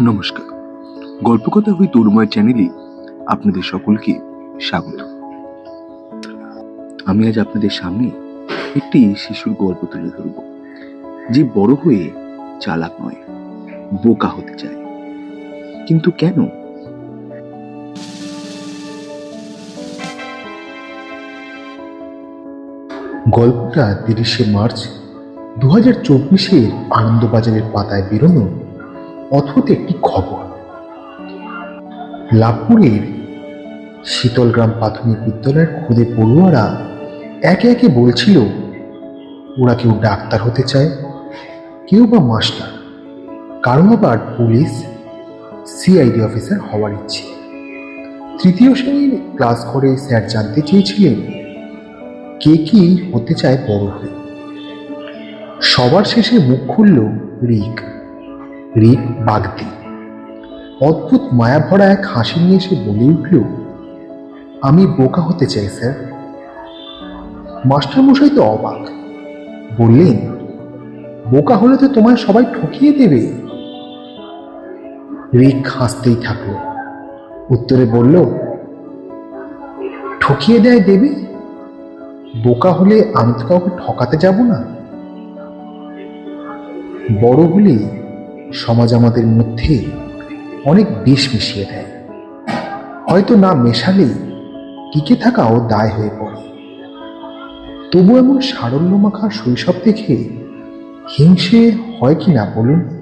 নমস্কার। গল্পকথা হই তরুময় চ্যানেলে আপনাদের সকলকে স্বাগত। আমি আজ আপনাদের সামনে একটি শিশুর গল্প তুলে ধরব, যে বড় হয়ে চালাক নয়, বোকা হতে চায়। কিন্তু কেন? গল্পটা তিরিশে মার্চ দু হাজার চব্বিশের আনন্দবাজারের পাতায় বেরোনো অদ্ভুত একটি খবর। লাভপুরের শীতলগ্রাম প্রাথমিক বিদ্যালয়ের খুদে পড়ুয়ারা একে একে বলছিল, ওরা কেউ ডাক্তার হতে চায়, কেউ বা মাস্টার। কারও আবার পুলিশ, সিআইডি অফিসার হওয়ার ইচ্ছে। তৃতীয় শ্রেণির ক্লাস করে স্যার জানতে চেয়েছিলেন, কে কি হতে চায় বড় হয়ে? সবার শেষে মুখ খুলল রিক। রিক বাগদি। অদ্ভুত মায়া ভরা এক হাসি নিয়ে সে বলে উঠল, আমি বোকা হতে চাই, স্যার। মাস্টারমশাই তো অবাক, বললেন, বোকা হলে তো তোমায় সবাই ঠকিয়ে দেবে। রিক হাসতেই থাকল, উত্তরে বলল, ঠকিয়ে দেয় দেবে? বোকা হলে আমি তো কাউকে ঠকাতে যাব না? বড় হলে সমাজ আমাদের মধ্যে অনেক বেশ মিশিয়ে দেয়। হয়তো না মেশালে টিকে থাকাও দায় হয়ে পড়ে। তবু এমন সারল্য মাখা শৈশব দেখে হিংসে হয় কি না বলুন?